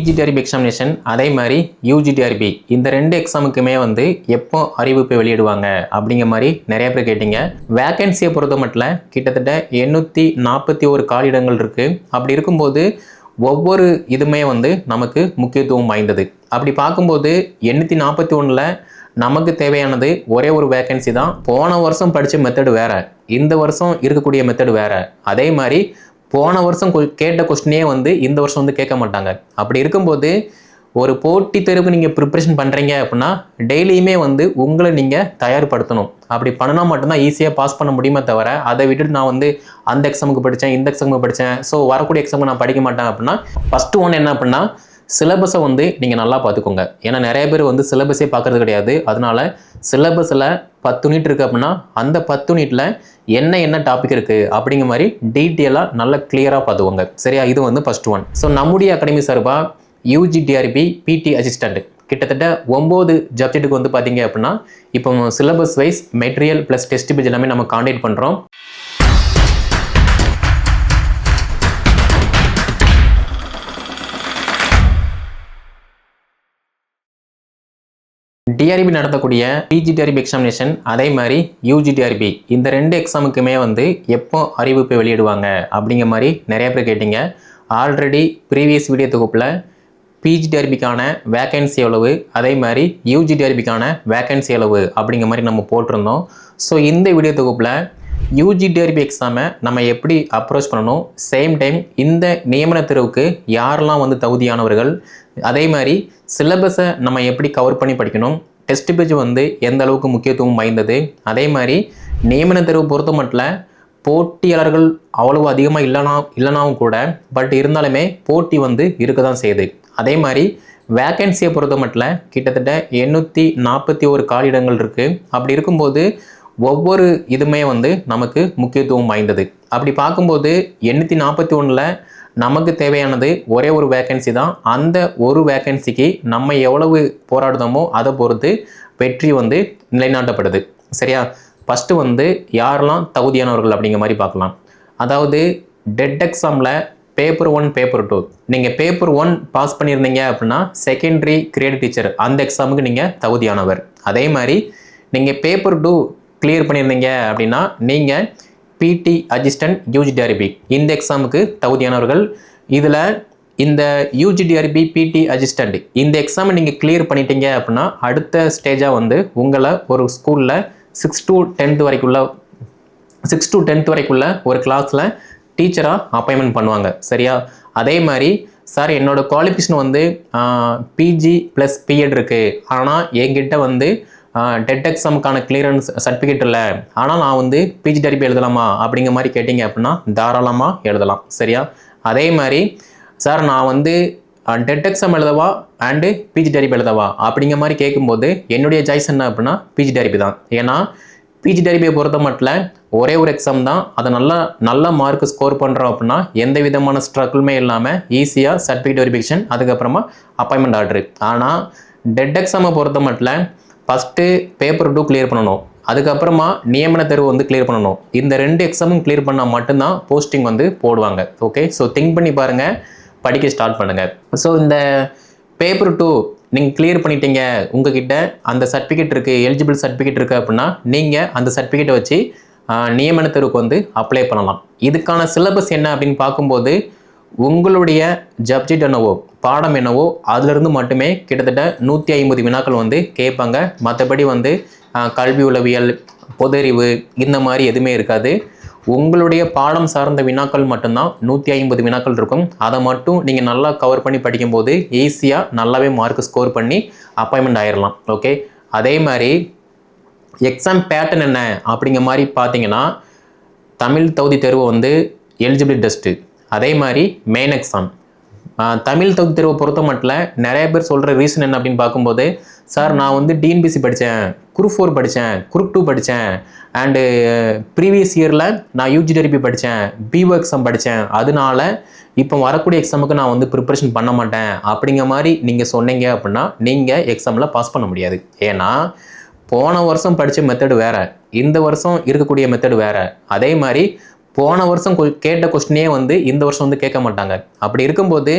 PGTRB examination அதே மாதிரி UGTRB இந்த ரெண்டு எக்ஸாமுக்குமே வந்து எப்போ அறிவிப்பு வெளியிடுவாங்க அப்படிங்கிற மாதிரி நிறைய பேர் கேட்டீங்க. வேகன்சியை பொறுத்த மட்டும் கிட்டத்தட்ட எண்ணூற்றி நாற்பத்தி ஒரு காலிடங்கள் இருக்குது அப்படி இருக்கும்போது ஒவ்வொரு இதுமே வந்து நமக்கு முக்கியத்துவம் வாய்ந்தது. அப்படி பார்க்கும்போது எண்ணூற்றி நாற்பத்தி ஒன்றில் நமக்கு தேவையானது ஒரே ஒரு வேகன்சி தான். போன வருஷம் படித்த மெத்தடு வேறு இந்த வருஷம் இருக்கக்கூடிய மெத்தடு வேறு. அதே மாதிரி போன வருஷம் கொ- கேட்ட கொஸ்டினே வந்து இந்த வருஷம் வந்து கேட்க மாட்டாங்க. அப்படி இருக்கும்போது ஒரு போட்டி தேர்வுக்கு நீங்கள் ப்ரிப்ரேஷன் பண்ணுறீங்க அப்படின்னா டெய்லியுமே வந்து உங்களை நீங்கள் தயார்படுத்தணும். அப்படி பண்ணினா மட்டும்தான் ஈஸியாக பாஸ் பண்ண முடியுமே தவிர அதை விட்டுட்டு நான் வந்து அந்த எக்ஸாமுக்கு படித்தேன் இந்த எக்ஸாமுக்கு படித்தேன் ஸோ வரக்கூடிய எக்ஸாமுக்கு நான் படிக்க மாட்டேன் அப்படின்னா ஃபஸ்ட்டு ஒன்று என்ன அப்படின்னா சிலபஸை வந்து நீங்கள் நல்லா பார்த்துக்கோங்க ஏன்னா நிறைய பேர் வந்து சிலபஸே பார்க்கறது கிடையாது. அதனால் சிலபஸில் பத்து யூனிட் இருக்குது அப்படின்னா அந்த பத்து யூனிட்டில் என்ன என்ன டாபிக் இருக்குது அப்படிங்கிற மாதிரி டீட்டெயிலாக நல்லா கிளியராக பார்த்துக்கோங்க சரியா? இது வந்து ஃபஸ்ட் ஒன் ஸோ நம்முடைய அகாடமி சார்பாக யூஜிடிஆர்பி பிடி அசிஸ்டண்ட் கிட்டத்தட்ட ஒம்பது சப்ஜெக்ட்டுக்கு வந்து பார்த்தீங்க அப்படின்னா இப்போ syllabus wise material plus test page எல்லாமே நம்ம காண்டாக்ட் பண்ணுறோம் டிஆர்பி நடத்தக்கூடிய பிஜிடிஆர்பி எக்ஸாமினேஷன் அதே மாதிரி யூஜிடிஆர்பி இந்த ரெண்டு எக்ஸாமுக்குமே வந்து எப்போ அறிவிப்பு வெளியிடுவாங்க அப்படிங்கிற மாதிரி நிறைய பேர் கேட்டீங்க. ஆல்ரெடி ப்ரீவியஸ் வீடியோ தொகுப்பில் பிஜிடிஆர்பிக்கான வேகன்சி எவ்வளவு? அதே மாதிரி யூஜிடிஆர்பிக்கான வேகன்சி எவ்வளவு? அப்படிங்கிற மாதிரி நம்ம போட்டிருந்தோம். ஸோ இந்த வீடியோ தொகுப்பில் யூஜிடிஆர்பி எக்ஸாமை நம்ம எப்படி அப்ரோச் பண்ணணும்? சேம் டைம் இந்த நியமன தேர்வுக்கு யாரெல்லாம் வந்து தகுதியானவர்கள்? அதே மாதிரி சிலபஸை நம்ம எப்படி கவர் பண்ணி படிக்கணும்? டெஸ்ட் பேஜ் வந்து எந்த அளவுக்கு முக்கியத்துவம் வாய்ந்தது? அதே மாதிரி நியமன தேர்வு பொறுத்த மட்டும் போட்டியாளர்கள் அவ்வளவு அதிகமாக இல்லைனா இல்லைனாவும் கூட பட் இருந்தாலுமே போட்டி வந்து இருக்க தான் செய்யுது. அதே மாதிரி வேக்கன்சியை பொறுத்த மட்டும் கிட்டத்தட்ட எண்ணூற்றி நாற்பத்தி ஒரு காலிடங்கள் இருக்குது அப்படி இருக்கும்போது ஒவ்வொரு இதுமே வந்து நமக்கு முக்கியத்துவம் வாய்ந்தது. அப்படி பார்க்கும்போது எண்ணூற்றி நாற்பத்தி ஒன்றில் நமக்கு தேவையானது ஒரே ஒரு வேக்கன்சி தான். அந்த ஒரு வேக்கன்சிக்கு நம்ம எவ்வளவு போராடுதோமோ அதை பொறுத்து வெற்றி வந்து நிலைநாட்டப்படுது. சரியா? ஃபஸ்ட்டு வந்து யாரெல்லாம் தகுதியானவர்கள் அப்படிங்கிற மாதிரி பார்க்கலாம். அதாவது டெட் எக்ஸாமில் பேப்பர் ஒன் பேப்பர் டூ நீங்கள் பேப்பர் ஒன் பாஸ் பண்ணியிருந்தீங்க அப்படின்னா செகண்டரி கிரேட் டீச்சர் அந்த எக்ஸாமுக்கு நீங்கள் தகுதியானவர். அதே மாதிரி நீங்கள் பேப்பர் டூ கிளியர் பண்ணியிருந்தீங்க அப்படின்னா நீங்கள் பிடி அசிஸ்டன்ட் யூஜிடிஆர்பி இந்த எக்ஸாமுக்கு தகுதியானவர்கள் இதில் இந்த யூஜிடிஆர்பி பிடி அசிஸ்டண்ட் இந்த எக்ஸாமை நீங்கள் கிளியர் பண்ணிட்டீங்க அப்படின்னா அடுத்த ஸ்டேஜாக வந்து உங்களை ஒரு ஸ்கூலில் சிக்ஸ் டு டென்த் வரைக்குள்ள சிக்ஸ் டு டென்த் வரைக்குள்ள ஒரு கிளாஸில் டீச்சராக அப்பாயின்மெண்ட் பண்ணுவாங்க. சரியா? அதே மாதிரி சார் என்னோட குவாலிஃபிகேஷன் வந்து பிஜி ப்ளஸ் பிஎட் இருக்குது ஆனால் என்கிட்ட வந்து டெட் எக்ஸாமுக்கான கிளியரன்ஸ் சர்டிஃபிகேட் இல்லை. ஆனால் நான் வந்து பிஜி டெரிபி எழுதலாமா அப்படிங்கிற மாதிரி கேட்டிங்க அப்படின்னா தாராளமாக எழுதலாம். சரியா? அதே மாதிரி சார் நான் வந்து டெட் எக்ஸாம் எழுதவா அண்டு பிஜி டெரிபி எழுதவா அப்படிங்கிற மாதிரி கேட்கும்போது என்னுடைய சாய்ஸ் என்ன அப்படின்னா பிஜி டெரிபி தான். ஏன்னா பிஜி டெரிபியை பொறுத்த மட்டும் ஒரே ஒரு எக்ஸாம் தான். அதை நல்லா நல்ல மார்க் ஸ்கோர் பண்ணுறோம் அப்படின்னா எந்த விதமான ஸ்ட்ரகிளுமே இல்லாமல் ஈஸியாக சர்டிஃபிகேட் வெரிஃபிகேஷன் அதுக்கப்புறமா அப்பாயின்மெண்ட் ஆர்டர் ஆனால் டெட் எக்ஸாமை பொறுத்த மட்டும் ஃபஸ்ட்டு பேப்பர் டூ கிளியர் பண்ணணும். அதுக்கப்புறமா நியமன தேர்வு வந்து கிளியர் பண்ணணும். இந்த ரெண்டு எக்ஸாமும் கிளியர் பண்ணால் மட்டும்தான் போஸ்டிங் வந்து போடுவாங்க. ஓகே ஸோ திங்க் பண்ணி பாருங்கள் படிக்க ஸ்டார்ட் பண்ணுங்கள் ஸோ இந்த பேப்பர் டூ நீங்கள் கிளியர் பண்ணிட்டீங்க உங்ககிட்ட அந்த சர்டிஃபிகேட் இருக்குது எலிஜிபிள் சர்டிஃபிகேட் இருக்குது அப்படின்னா நீங்கள் அந்த சர்டிஃபிகேட்டை வச்சு நியமன தேர்வுக்கு வந்து அப்ளை பண்ணலாம். இதுக்கான சிலபஸ் என்ன அப்படின்னு பார்க்கும்போது உங்களுடைய சப்ஜெக்ட் என்னவோ பாடம் என்னவோ அதிலிருந்து மட்டுமே கிட்டத்தட்ட நூற்றி ஐம்பது வினாக்கள் வந்து கேட்பாங்க. மற்றபடி வந்து கல்வி உளவியல் பொதறிவு இந்த மாதிரி எதுவுமே இருக்காது. உங்களுடைய பாடம் சார்ந்த வினாக்கள் மட்டும்தான் நூற்றி ஐம்பது வினாக்கள் இருக்கும். அதை மட்டும் நீங்கள் நல்லா கவர் பண்ணி படிக்கும்போது ஈஸியாக நல்லாவே மார்க் ஸ்கோர் பண்ணி அப்பாயின்மெண்ட் ஆயிடலாம் ஓகே அதே மாதிரி எக்ஸாம் பேட்டர்ன் என்ன அப்படிங்கிற மாதிரி பார்த்தீங்கன்னா தமிழ் தகுதி தேர்வு வந்து எலிஜிபிலிட்டி டெஸ்ட்டு அதே மாதிரி மெயின் எக்ஸாம் தமிழ் தகுதி தேர்வை பொறுத்த மட்டும் நிறைய பேர் சொல்கிற ரீசன் என்ன அப்படின்னு பார்க்கும்போது சார் நான் வந்து டிஎன்பிசி படித்தேன் குரூப் ஃபோர் படித்தேன் குரூப் டூ படித்தேன் அண்டு ப்ரீவியஸ் இயரில் நான் யூஜிடெரிபி படித்தேன் பிஓ எக்ஸாம் படித்தேன் அதனால இப்போ வரக்கூடிய எக்ஸாமுக்கு நான் வந்து ப்ரிப்பரேஷன் பண்ண மாட்டேன். அப்படிங்கிற மாதிரி நீங்கள் சொன்னீங்க அப்படின்னா நீங்கள் எக்ஸாமில் பாஸ் பண்ண முடியாது. ஏன்னா போன வருஷம் படித்த மெத்தடு வேறு இந்த வருஷம் இருக்கக்கூடிய மெத்தடு வேறு. அதே மாதிரி போன வருஷம் கொ- கேட்ட கொஸ்டினே வந்து இந்த வருஷம் வந்து கேட்க மாட்டாங்க. அப்படி இருக்கும்போது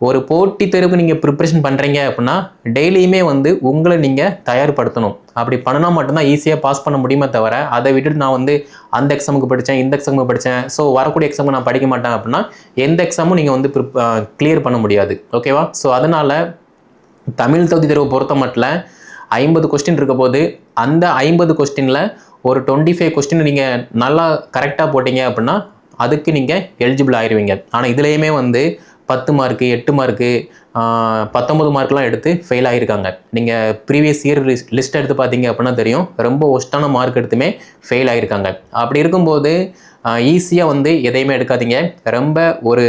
ஒரு போட்டி தேர்வுக்கு நீங்கள் ப்ரிப்ரேஷன் பண்ணுறீங்க அப்படின்னா டெய்லியுமே வந்து உங்களை நீங்கள் தயார்படுத்தணும். அப்படி பண்ணினா மட்டும்தான் ஈஸியாக பாஸ் பண்ண முடியுமே தவிர அதை விட்டுட்டு நான் வந்து அந்த எக்ஸாமுக்கு படித்தேன் இந்த எக்ஸாமுக்கு படித்தேன் ஸோ வரக்கூடிய எக்ஸாமுக்கு நான் படிக்க மாட்டேன் அப்படின்னா எந்த எக்ஸாமும் நீங்கள் வந்து கிளியர் பண்ண முடியாது. ஓகேவா ஸோ அதனால் தமிழ் தகுதி தேர்வு பொறுத்த மட்டும் ஐம்பது கொஸ்டின் இருக்க போது அந்த ஐம்பது கொஸ்டினில் ஒரு டுவெண்ட்டி ஃபைவ் கொஸ்டின் நீங்கள் நல்லா கரெக்டாக போட்டீங்க அப்படின்னா அதுக்கு நீங்கள் எலிஜிபிள் ஆயிடுவீங்க ஆனால் இதுலேயுமே வந்து பத்து மார்க்கு எட்டு மார்க்கு பத்தொம்பது மார்க்லாம் எடுத்து ஃபெயில் ஆகியிருக்காங்க நீங்கள் ப்ரீவியஸ் இயர் லிஸ்ட் எடுத்து பார்த்தீங்க அப்படின்னா தெரியும் ரொம்ப ஒஸ்ட்டான மார்க் எடுத்துமே ஃபெயில் ஆகியிருக்காங்க அப்படி இருக்கும்போது ஈஸியாக வந்து எதையுமே எடுக்காதீங்க. ரொம்ப ஒரு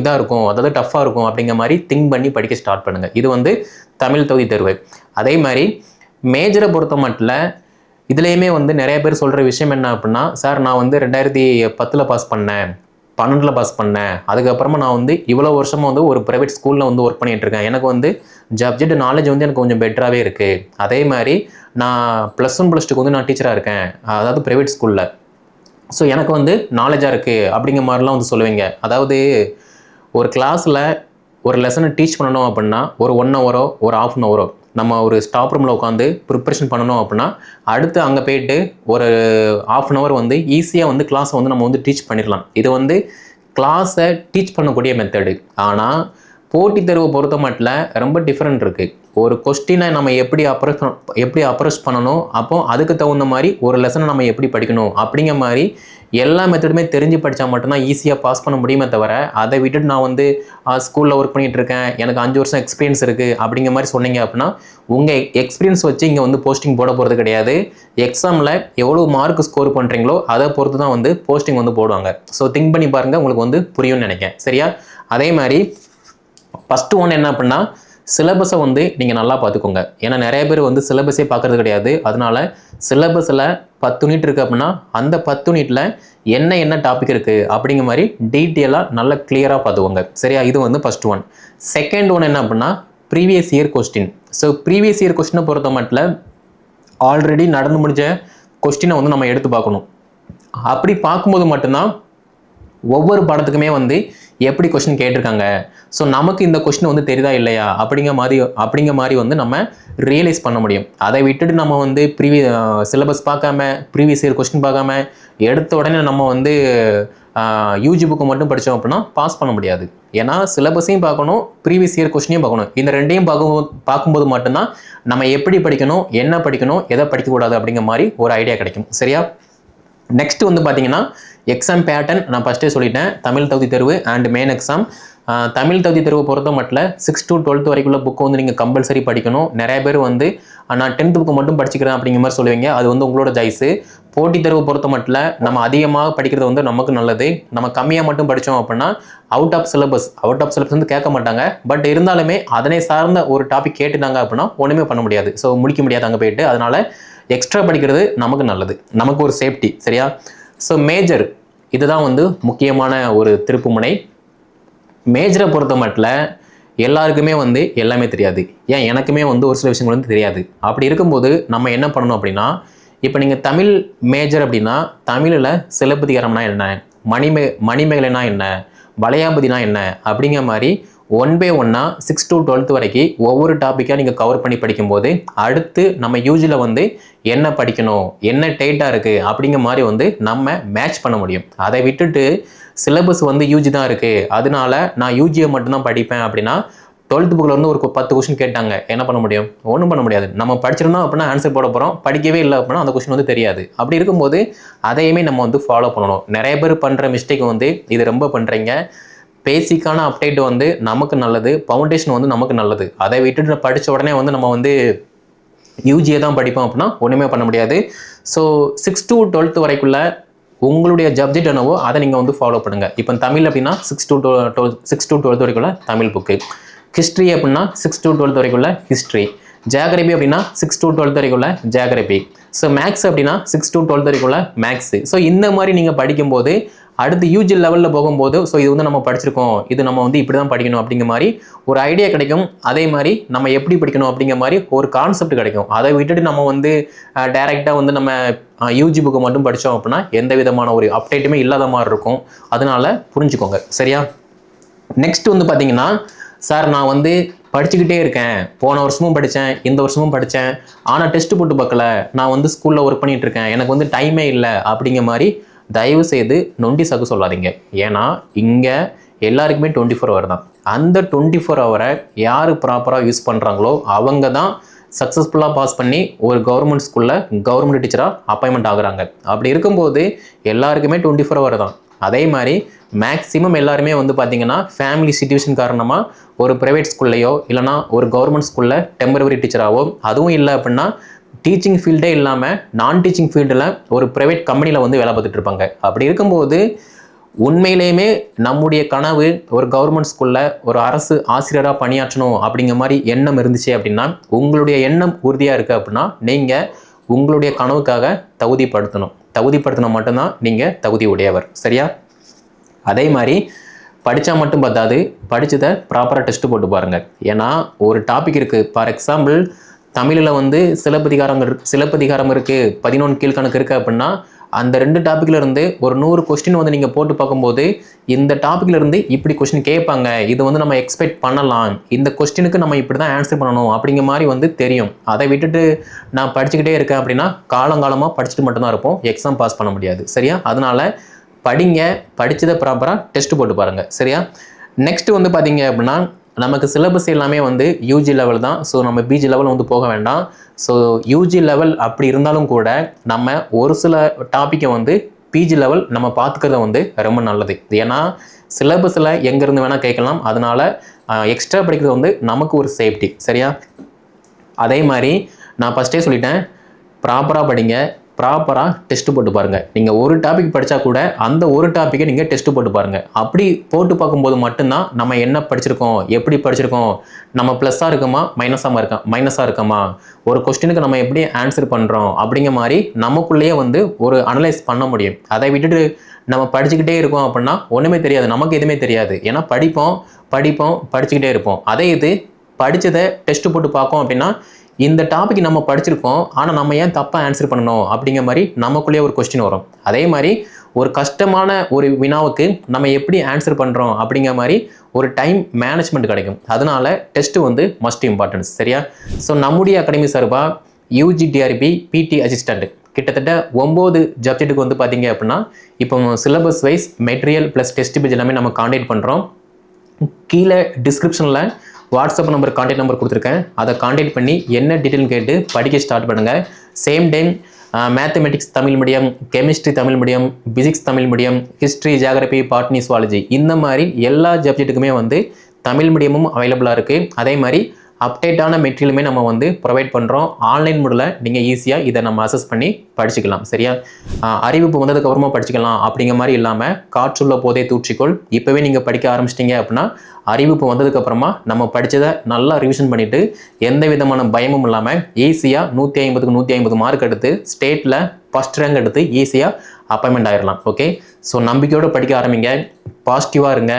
இதாக இருக்கும் அதாவது டஃப்பாக இருக்கும் அப்படிங்கிற மாதிரி திங்க் பண்ணி படிக்க ஸ்டார்ட் பண்ணுங்கள் இது வந்து தமிழ் தொகுதி தேர்வு. அதே மாதிரி மேஜரை பொறுத்த மட்டும் இதுலேயுமே வந்து நிறைய பேர் சொல்கிற விஷயம் என்ன அப்படின்னா சார் நான் வந்து ரெண்டாயிரத்தி பத்தில் பாஸ் பண்ணேன் பன்னெண்டில் பாஸ் பண்ணேன். அதுக்கப்புறமா நான் வந்து இவ்வளோ வருஷமாக வந்து ஒரு ப்ரைவேட் ஸ்கூலில் வந்து ஒர்க் பண்ணிகிட்ருக்கேன் இருக்கேன். எனக்கு வந்து சப்ஜெக்ட் நாலேஜ் வந்து எனக்கு கொஞ்சம் பெட்டராகவே இருக்குது அதே மாதிரி நான் ப்ளஸ் ஒன் ப்ளஸ் டூக்கு வந்து நான் டீச்சராக இருக்கேன். அதாவது ப்ரைவேட் ஸ்கூலில் ஸோ எனக்கு வந்து நாலேஜாக இருக்குது அப்படிங்கிற மாதிரிலாம் வந்து சொல்லுவீங்க. அதாவது ஒரு கிளாஸில் ஒரு லெசனை டீச் பண்ணணும் அப்படின்னா ஒரு ஒன் ஹவரோ ஒரு ஆஃப் அன் ஹவரோ நம்ம ஒரு ஸ்டாப் ரூமில் உட்காந்து ப்ரிப்ரேஷன் பண்ணணும் அப்படின்னா அடுத்து அங்கே போயிட்டு ஒரு ஆஃப் அன் ஹவர் வந்து ஈஸியாக வந்து கிளாஸை வந்து நம்ம வந்து டீச் பண்ணிடலாம் இது வந்து கிளாஸை டீச் பண்ணக்கூடிய மெத்தடு ஆனால் போட்டித் தேர்வை பொறுத்த மட்டும் ரொம்ப டிஃப்ரெண்ட் இருக்குது ஒரு கொஸ்டினை நம்ம எப்படி அப்ரோச் எப்படி அப்ரோச் பண்ணணும்? அப்போ அதுக்கு தகுந்த மாதிரி ஒரு லெசனை நம்ம எப்படி படிக்கணும்? அப்படிங்கிற மாதிரி எல்லா மெத்தடுமே தெரிஞ்சு படித்தா மட்டும்தான் ஈஸியாக பாஸ் பண்ண முடியுமே தவிர அதை விட்டுட்டு நான் வந்து ஸ்கூலில் ஒர்க் பண்ணிகிட்டு இருக்கேன். எனக்கு அஞ்சு வருஷம் எக்ஸ்பீரியன்ஸ் இருக்குது அப்படிங்கிற மாதிரி சொன்னீங்க அப்படின்னா உங்கள் எக்ஸ்பீரியன்ஸ் வச்சு இங்கே வந்து போஸ்டிங் போட போகிறது கிடையாது. எக்ஸாமில் எவ்வளோ மார்க் ஸ்கோர் பண்ணுறீங்களோ அதை பொறுத்து தான் வந்து போஸ்டிங் வந்து போடுவாங்க. ஸோ திங்க் பண்ணி பாருங்கள் உங்களுக்கு வந்து புரியும்னு நினைக்கிறேன். சரியா? அதே மாதிரி ஃபஸ்ட்டு ஒன்று என்ன அப்படின்னா சிலபஸை வந்து நீங்கள் நல்லா பார்த்துக்கோங்க ஏன்னா நிறைய பேர் வந்து சிலபஸே பார்க்குறது கிடையாது. அதனால சிலபஸில் பத்து யூனிட் இருக்குது அப்படின்னா அந்த பத்து யூனிட்டில் என்ன என்ன டாபிக் இருக்குது அப்படிங்கிற மாதிரி டீட்டெயிலாக நல்லா கிளியராக பார்த்துக்கோங்க சரியா? இது வந்து ஃபஸ்ட் ஒன் செகண்ட் ஒன் என்ன அப்படின்னா previous year question so previous year கொஸ்டினை பொறுத்த மட்டும் ஆல்ரெடி நடந்து முடிஞ்ச கொஸ்டினை வந்து நம்ம எடுத்து பார்க்கணும். அப்படி பார்க்கும்போது மட்டும்தான் ஒவ்வொரு படத்துக்குமே வந்து எப்படி கொஷின் கேட்டிருக்காங்க? ஸோ நமக்கு இந்த கொஷின் வந்து தெரியுதா இல்லையா? அப்படிங்கிற மாதிரி அப்படிங்கிற மாதிரி வந்து நம்ம ரியலைஸ் பண்ண முடியும். அதை விட்டுட்டு நம்ம வந்து ப்ரீவிய சிலபஸ் பார்க்காம ப்ரீவியஸ் இயர் கொஸ்டின் பார்க்காம எடுத்த உடனே நம்ம வந்து யூஜி புக்கு மட்டும் படித்தோம் அப்படின்னா பாஸ் பண்ண முடியாது. ஏன்னா சிலபஸையும் பார்க்கணும் ப்ரீவியஸ் இயர் கொஸ்டினையும் பார்க்கணும். இந்த ரெண்டையும் பார்க்கும்போது பார்க்கும்போது மட்டும்தான் நம்ம எப்படி படிக்கணும் என்ன படிக்கணும் எதை படிக்கக்கூடாது அப்படிங்கிற மாதிரி ஒரு ஐடியா கிடைக்கும். சரியா? நெக்ஸ்ட் வந்து பார்த்தீங்கன்னா எக்ஸாம் பேட்டர்ன் நான் ஃபஸ்ட்டே சொல்லிட்டேன். தமிழ் தகுதி தேர்வு அண்ட் மெயின் எக்ஸாம் தமிழ் தகுதி தேர்வு பொறுத்த மட்டும் சிக்ஸ் டு டுவெல்த் வரைக்குள்ள புக்கு வந்து நீங்கள் கம்பல்சரி படிக்கணும். நிறைய பேர் வந்து நான் டென்த் புக்கு மட்டும் படிச்சுக்கிறேன் அப்படிங்கிற மாதிரி சொல்லுவீங்க. அது வந்து உங்களோட ஜாய்ஸு போட்டித் தேர்வு பொறுத்த மட்டும் நம்ம அதிகமாக படிக்கிறது வந்து நமக்கு நல்லது. நம்ம கம்மியாக மட்டும் படித்தோம் அப்படின்னா out of syllabus out of syllabus வந்து கேட்க மாட்டாங்க. பட் இருந்தாலுமே அதனை சார்ந்த ஒரு டாபிக் கேட்டுட்டாங்க அப்படின்னா ஒன்றுமே பண்ண முடியாது. ஸோ முடிக்க முடியாது அங்கே போயிட்டு அதனால் எக்ஸ்ட்ரா படிக்கிறது நமக்கு நல்லது. நமக்கு ஒரு சேஃப்டி சரியா? ஸோ மேஜர் இதுதான் வந்து முக்கியமான ஒரு திருப்புமுனை. மேஜரை பொறுத்த மட்டில் எல்லாருக்குமே வந்து எல்லாமே தெரியாது. ஏன்? எனக்குமே வந்து ஒரு சில விஷயங்கள் வந்து தெரியாது. அப்படி இருக்கும்போது நம்ம என்ன பண்ணணும் அப்படின்னா இப்போ நீங்கள் தமிழ் மேஜர் அப்படின்னா தமிழில் சிலப்பதிகாரம்னா என்ன? மணிமே மணிமேகலைனா என்ன? வளையாபதினா என்ன? அப்படிங்கிற மாதிரி ஒன் பை ஒன்னாக சிக்ஸ் டு டுவெல்த் வரைக்கும் ஒவ்வொரு டாப்பிக்காக நீங்கள் கவர் பண்ணி படிக்கும்போது அடுத்து நம்ம யூஜியில் வந்து என்ன படிக்கணும் என்ன டேட்டாக இருக்குது அப்படிங்கிற மாதிரி வந்து நம்ம மேட்ச் பண்ண முடியும். அதை விட்டுட்டு சிலபஸ் வந்து யூஜி தான் இருக்குது அதனால நான் யூஜியை மட்டும்தான் படிப்பேன் அப்படின்னா டுவெல்த் புக்கில் வந்து ஒரு பத்து கொஷின் கேட்டாங்க. என்ன பண்ண முடியும்? ஒன்றும் பண்ண முடியாது. நம்ம படிச்சிருந்தோம் அப்படின்னா ஆன்சர் போட போகிறோம் படிக்கவே இல்லை அப்படின்னா அந்த கொஸ்டின் வந்து தெரியாது. அப்படி இருக்கும்போது அதையுமே நம்ம வந்து ஃபாலோ பண்ணணும். நிறைய பேர் பண்ணுற மிஸ்டேக் வந்து இது ரொம்ப பண்ணுறீங்க பேசிக்கான அப்டேட் வந்து நமக்கு நல்லது ஃபவுண்டேஷன் வந்து நமக்கு நல்லது. அதை விட்டுட்டு படித்த உடனே வந்து நம்ம வந்து யூஜியை தான் படிப்போம் அப்படின்னா ஒன்றுமே பண்ண முடியாது. ஸோ சிக்ஸ் டு டுவெல்த் வரைக்குள்ள உங்களுடைய சப்ஜெக்ட் என்னவோ அதை நீங்கள் வந்து ஃபாலோ பண்ணுங்கள் இப்போ தமிழ் அப்படின்னா six to twelve six to twelfth வரைக்குள்ள Tamil book history அப்படின்னா சிக்ஸ் டு டுவெல்த் வரைக்குள்ள ஹிஸ்ட்ரி ஜியாகிரபி அப்படின்னா சிக்ஸ் டு டுவெல்த் வரைக்குள்ள ஜியாகிரபி ஸோ மேக்ஸ் அப்படின்னா சிக்ஸ் டு டுவெல்த் வரைக்குள்ள மேக்ஸ் ஸோ இந்த மாதிரி நீங்கள் படிக்கும்போது அடுத்து யூஜி லெவலில் போகும்போது ஸோ இது வந்து நம்ம படிச்சிருக்கோம். இது நம்ம வந்து இப்படி தான் படிக்கணும் அப்படிங்கிற மாதிரி ஒரு ஐடியா கிடைக்கும். அதே மாதிரி நம்ம எப்படி படிக்கணும் அப்படிங்கிற மாதிரி ஒரு கான்செப்ட் கிடைக்கும். அதை விட்டுட்டு நம்ம வந்து டைரெக்டாக வந்து நம்ம யூஜி புக்கு மட்டும் படித்தோம் அப்படின்னா எந்த விதமான ஒரு அப்டேட்டுமே இல்லாத மாதிரி இருக்கும். அதனால புரிஞ்சுக்கோங்க. சரியா? நெக்ஸ்ட் வந்து பார்த்தீங்கன்னா சார் நான் வந்து படிச்சுக்கிட்டே இருக்கேன். போன வருஷமும் படித்தேன் இந்த வருஷமும் படித்தேன் ஆனால் டெஸ்ட் போட்டு பார்க்கல. நான் வந்து ஸ்கூலில் ஒர்க் பண்ணிகிட்டு இருக்கேன். எனக்கு வந்து டைமே இல்லை அப்படிங்கிற மாதிரி தயவு செய்து நொண்டி சக்கு சொல்லாதீங்க. ஏன்னா இங்கே எல்லாருக்குமே டுவெண்ட்டி ஃபோர் ஹவர் தான். அந்த டுவெண்ட்டி ஃபோர் ஹவரை யார் ப்ராப்பராக யூஸ் பண்ணுறாங்களோ அவங்க தான் சக்ஸஸ்ஃபுல்லாக பாஸ் பண்ணி ஒரு கவர்மெண்ட் ஸ்கூலில் கவர்மெண்ட் டீச்சராக அப்பாயின்மெண்ட் ஆகுறாங்க. அப்படி இருக்கும்போது எல்லாருக்குமே டுவெண்ட்டி ஃபோர் ஹவர் தான். அதே மாதிரி மேக்ஸிமம் எல்லாருமே வந்து பார்த்தீங்கன்னா ஃபேமிலி சுச்சுவேஷன் காரணமாக ஒரு ப்ரைவேட் ஸ்கூல்லையோ இல்லைனா ஒரு கவர்மெண்ட் ஸ்கூலில் டெம்பரவரி டீச்சராகவோ அதுவும் இல்லை அப்படின்னா டீச்சிங் ஃபீல்டே இல்லாமல் நான் டீச்சிங் ஃபீல்டில் ஒரு ப்ரைவேட் கம்பெனியில் வந்து வேலை பார்த்துட்டு இருப்பாங்க. அப்படி இருக்கும்போது உண்மையிலேயுமே நம்முடைய கனவு ஒரு கவர்மெண்ட் ஸ்கூலில் ஒரு அரசு ஆசிரியராக பணியாற்றணும் அப்படிங்கிற மாதிரி எண்ணம் இருந்துச்சு அப்படின்னா உங்களுடைய எண்ணம் உறுதியாக இருக்குது அப்படின்னா நீங்கள் உங்களுடைய கனவுக்காக தகுதிப்படுத்தணும். தகுதிப்படுத்தினா மட்டும்தான் நீங்கள் தகுதி உடையவர். சரியா? அதே மாதிரி படித்தா மட்டும் பார்த்தாது படித்ததை ப்ராப்பராக டெஸ்ட்டு போட்டு பாருங்கள் ஏன்னா ஒரு டாபிக் இருக்குது ஃபார் எக்ஸாம்பிள் தமிழில் வந்து சிலப்பதிகாரம் சிலப்பதிகாரம் இருக்குது பதினொன்று கீழ்கணக்கு இருக்குது அப்படின்னா அந்த ரெண்டு டாப்பிக்ல இருந்து ஒரு நூறு கொஸ்டின் வந்து நீங்கள் போட்டு பார்க்கும்போது இந்த டாப்பிக்ல இருந்து இப்படி கொஸ்டின் கேட்பாங்க. இது வந்து நம்ம எக்ஸ்பெக்ட் பண்ணலாம். இந்த கொஸ்டினுக்கு நம்ம இப்படி தான் ஆன்சர் பண்ணணும் அப்படிங்கிற மாதிரி வந்து தெரியும். அதை விட்டுட்டு நான் படிச்சுக்கிட்டே இருக்கேன் அப்படின்னா காலங்காலமாக படிச்சுட்டு மட்டும்தான் இருப்போம். எக்ஸாம் பாஸ் பண்ண முடியாது. சரியா? அதனால படிங்க. படித்ததை ப்ராப்பராக டெஸ்ட் போட்டு பாருங்கள் சரியா? நெக்ஸ்ட் வந்து பார்த்தீங்க அப்படின்னா நமக்கு சிலபஸ் எல்லாமே வந்து யூஜி லெவல் தான். ஸோ நம்ம பிஜி லெவல் வந்து போக வேண்டாம். ஸோ யூஜி லெவல் அப்படி இருந்தாலும் கூட நம்ம ஒரு சில டாப்பிக்கை வந்து பிஜி லெவல் நம்ம பார்த்துக்கிறது வந்து ரொம்ப நல்லது. ஏன்னா சிலபஸில் எங்கேருந்து வேணால் கேட்கலாம். அதனால் எக்ஸ்ட்ரா படிக்கிறது வந்து நமக்கு ஒரு சேஃப்டி சரியா? அதே மாதிரி நான் ஃபஸ்ட்டே சொல்லிட்டேன். ப்ராப்பராக படிங்க. ப்ராப்பராக டெஸ்ட் போட்டு பாருங்கள் நீங்கள் ஒரு டாபிக் படித்தா கூட அந்த ஒரு டாப்பிக்கை நீங்கள் டெஸ்ட் போட்டு பாருங்கள் அப்படி போட்டு பார்க்கும்போது மட்டும்தான் நம்ம என்ன படிச்சிருக்கோம் எப்படி படிச்சிருக்கோம் நம்ம ப்ளஸ்ஸாக இருக்கோமா மைனஸாக இருக்கா மைனஸாக இருக்கோமா ஒரு கொஸ்டினுக்கு நம்ம எப்படி ஆன்சர் பண்ணுறோம் அப்படிங்கிற மாதிரி நமக்குள்ளேயே வந்து ஒரு அனலைஸ் பண்ண முடியும். அதை விட்டுட்டு நம்ம படிச்சுக்கிட்டே இருக்கோம் அப்படின்னா ஒன்றுமே தெரியாது நமக்கு எதுவுமே தெரியாது. ஏன்னா படிப்போம் படிப்போம் படிச்சுக்கிட்டே இருப்போம். அதே இது படித்ததை டெஸ்ட் போட்டு பார்க்கோம் அப்படின்னா இந்த டாபிக் நம்ம படிச்சிருக்கோம் ஆனால் நம்ம ஏன் தப்பாக ஆன்சர் பண்ணணும் அப்படிங்கிற மாதிரி நமக்குள்ளேயே ஒரு கொஸ்டின் வரும். அதே மாதிரி ஒரு கஷ்டமான ஒரு வினாவுக்கு நம்ம எப்படி ஆன்சர் பண்ணுறோம் அப்படிங்கிற மாதிரி ஒரு டைம் மேனேஜ்மெண்ட் கிடைக்கும். அதனால டெஸ்ட்டு வந்து மஸ்ட் இம்பார்ட்டன்ஸ் சரியா? ஸோ நம்முடைய அகாடமி சார்பாக யூஜிடிஆர்பி பிடி அசிஸ்டண்ட் கிட்டத்தட்ட ஒம்பது சப்ஜெக்ட்டுக்கு வந்து பார்த்தீங்க அப்படின்னா இப்போ syllabus wise material plus test page எல்லாமே நம்ம காண்டாக்ட் பண்ணுறோம் கீழே டிஸ்கிரிப்ஷனில் வாட்ஸ்அப் நம்பர் கான்டாக்ட் நம்பர் கொடுத்துருக்கேன். அதை காண்டாக்ட் பண்ணி என்ன டீட்டெயில் கேட்டு படிக்க ஸ்டார்ட் பண்ணுங்கள் same time mathematics Tamil medium chemistry Tamil medium physics Tamil medium history geography botany zoology இந்த மாதிரி எல்லா சப்ஜெக்ட்டுக்குமே வந்து தமிழ் மீடியமும் அவைலபிளாக இருக்குது அதே மாதிரி அப்டேட்டான மெட்டீரியலுமே நம்ம வந்து ப்ரொவைட் பண்ணுறோம் ஆன்லைன் மூடில் நீங்கள் ஈஸியாக இதை நம்ம அசஸ் பண்ணி படிச்சுக்கலாம் சரியா? அறிவிப்பு வந்ததுக்கப்புறமா படிச்சுக்கலாம் அப்படிங்கிற மாதிரி இல்லாமல் காற்றுள்ள போதே தூற்றிக்கொள். இப்போவே நீங்கள் படிக்க ஆரம்பிச்சிட்டிங்க அப்படின்னா அறிவிப்பு வந்ததுக்கப்புறமா நம்ம படித்ததை நல்லா ரிவிஷன் பண்ணிவிட்டு எந்த விதமான பயமும் இல்லாமல் ஈஸியாக நூற்றி ஐம்பதுக்கு நூற்றி ஐம்பது மார்க் எடுத்து ஸ்டேட்டில் ஃபஸ்ட் ரேங்க் எடுத்து ஈஸியாக அப்பாயின்மெண்ட் ஆயிடலாம் ஓகே ஸோ நம்பிக்கையோடு படிக்க ஆரம்பிங்க. பாசிட்டிவாக இருங்க.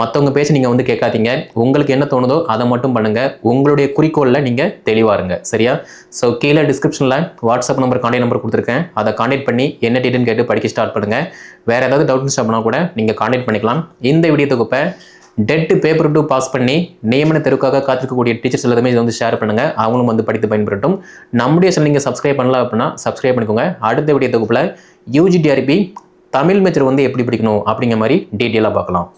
மற்றவங்க பேச்சு நீங்கள் வந்து கேட்காதீங்க. உங்களுக்கு என்ன தோணுதோ அதை மட்டும் பண்ணுங்கள் உங்களுடைய குறிக்கோளில் நீங்கள் தெளிவாக இருங்க. சரியா? ஸோ கீழே டிஸ்கிரிப்ஷனில் வாட்ஸ்அப் நம்பர் கான்டாக்ட் நம்பர் கொடுத்துருக்கேன். அதை கான்டாக்ட் பண்ணி என்ன டீட்டெயில் கேட்டு படிக்க ஸ்டார்ட் பண்ணுங்கள் வேறு ஏதாவது டவுட் ஸ்டாப்னா கூட நீங்கள் கான்டாக்ட் பண்ணிக்கலாம். இந்த வீடியோ தொகுப்பை டெட்டு பேப்பர் டூ பாஸ் பண்ணி நியமன தெருக்காக காத்திருக்கக்கூடிய டீச்சர்ஸ் எல்லாருமே இதை வந்து ஷேர் பண்ணுங்கள் அவங்களும் வந்து படித்து பயன்பெறட்டும். நம்முடைய சேனல் நீங்கள் சப்ஸ்கிரைப் பண்ணல அப்படின்னா சப்ஸ்கிரைப் பண்ணிக்கோங்க. அடுத்த வீடியோ தொகுப்பில் யூஜிடிஆர்பி தமிழ் மெச்சர் வந்து எப்படி படிக்கணும் அப்படிங்கிற மாதிரி டீட்டெயிலாக பார்க்கலாம்.